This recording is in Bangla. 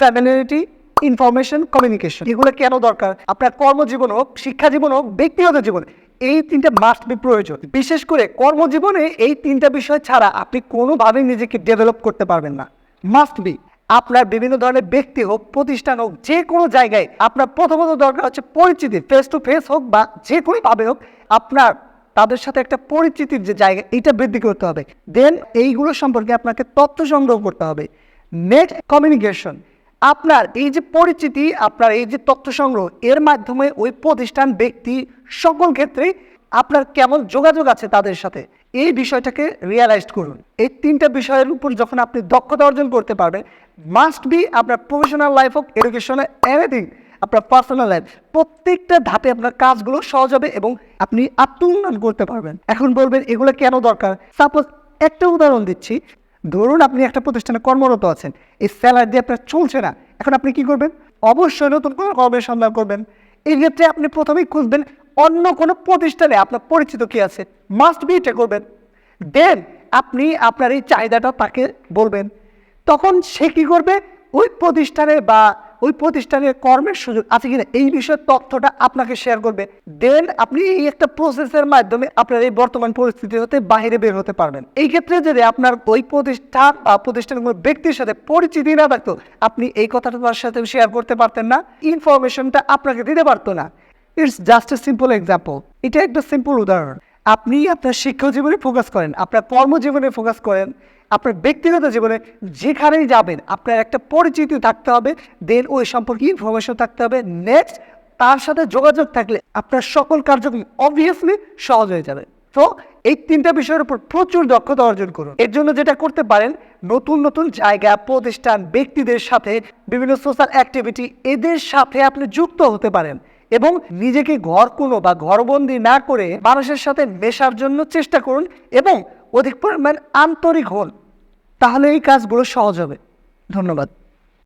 ফ্যামিলিটি ইনফরমেশন কমিউনিকেশন এগুলো কেন দরকার? আপনার কর্মজীবন হোক শিক্ষা জীবন হোক, ব্যক্তিগত জীবন, এই তিনটা মাস্ট বি প্রয়োজন। বিশেষ করে কর্মজীবনে এই তিনটা বিষয় ছাড়া আপনি কোনোভাবেই নিজেকে ডেভেলপ করতে পারবেন না। মাস্ট বি আপনার বিভিন্ন ধরনের ব্যক্তি হোক, প্রতিষ্ঠান হোক, যে কোনো জায়গায় আপনার প্রথমত দরকার হচ্ছে পরিচিতি ফেস টু ফেস হোক বা যে কোনোভাবে হোক, আপনার, তাদের সাথে একটা পরিচিতির যে জায়গা, এটা বৃদ্ধি করতে হবে। দেন এইগুলো সম্পর্কে আপনাকে তথ্য সংগ্রহ করতে হবে। নেক্সট কমিউনিকেশন আপনার এই যে পরিচিতি, আপনার এই যে তথ্য সংগ্রহ, এর মাধ্যমে ওই প্রতিষ্ঠান, ব্যক্তি, সকল ক্ষেত্রে আপনার কেমন যোগাযোগ আছে তাদের সাথে, এই বিষয়টাকে রিয়ালাইজ করুন। এই তিনটা বিষয়ের উপর যখন আপনি দক্ষতা অর্জন করতে পারবেন মাস্ট বি আপনার প্রফেশনাল লাইফ হোক এডুকেশনে এনিথিং আপনার পার্সোনাল লাইফ প্রত্যেকটা ধাপে আপনার কাজগুলো সহজ হবে এবং আপনি আত্মউন্নয়ন করতে পারবেন। এখন বলবেন, এগুলো কেন দরকার? সাপোজ একটা উদাহরণ দিচ্ছি ধরুন আপনি একটা প্রতিষ্ঠানে কর্মরত আছেন, এই স্যালারি দিয়ে আপনার চলছে না, এখন আপনি কি করবেন? অবশ্যই নতুন কোনো কর্মের সন্ধান করবেন। এই ক্ষেত্রে আপনি প্রথমেই খুঁজবেন অন্য কোনো প্রতিষ্ঠানে, আপনার পরিচিত কি আছে মাস্ট বি এটা করবেন। দেন আপনি আপনার এই চাহিদাটা তাকে বলবেন। তখন সে কি করবে? ওই প্রতিষ্ঠানে বা ওই প্রতিষ্ঠানের কর্মের সুযোগ আছে কিনা, এই বিষয়ে তথ্যটা আপনাকে শেয়ার করবে। দেন আপনি এই একটা প্রসেসের মাধ্যমে আপনার এই বর্তমান পরিস্থিতি হতে বাইরে বের হতে পারবেন। এই ক্ষেত্রে যদি আপনার ওই প্রতিষ্ঠান বা প্রতিষ্ঠানের কোনো ব্যক্তির সাথে পরিচিতি না থাকতো, আপনি এই কথাটা তার সাথে শেয়ার করতে পারতেন না ইনফরমেশনটা আপনাকে দিতে পারতো না। It's just a simple example এটা একটা সিম্পল উদাহরণ। আপনি আপনার শিক্ষা জীবনে ফোকাস করেন, আপনার কর্মজীবনে ফোকাস করেন, আপনার ব্যক্তিগত জীবনে যেখানেই যাবেন, আপনার একটা পরিচিতি থাকতে হবে দেন ওই সম্পর্কে ইনফরমেশন থাকতে হবে নেক্সট তার সাথে যোগাযোগ থাকলে আপনার সকল কার্যক্রম অবভিয়াসলি সহজ হয়ে যাবে। তো এই তিনটা বিষয়ের উপর প্রচুর দক্ষতা অর্জন করুন। এর জন্য যেটা করতে পারেন, নতুন নতুন জায়গা, প্রতিষ্ঠান, ব্যক্তিদের সাথে বিভিন্ন সোশ্যাল অ্যাক্টিভিটি এদের সাথে আপনি যুক্ত হতে পারেন। এবং নিজেকে ঘর কোনো বা ঘরবন্দি না করে মানুষের সাথে মেশার জন্য চেষ্টা করুন এবং অধিক পরিমাণ আন্তরিক হন, তাহলে এই কাজগুলো সহজ হবে। ধন্যবাদ।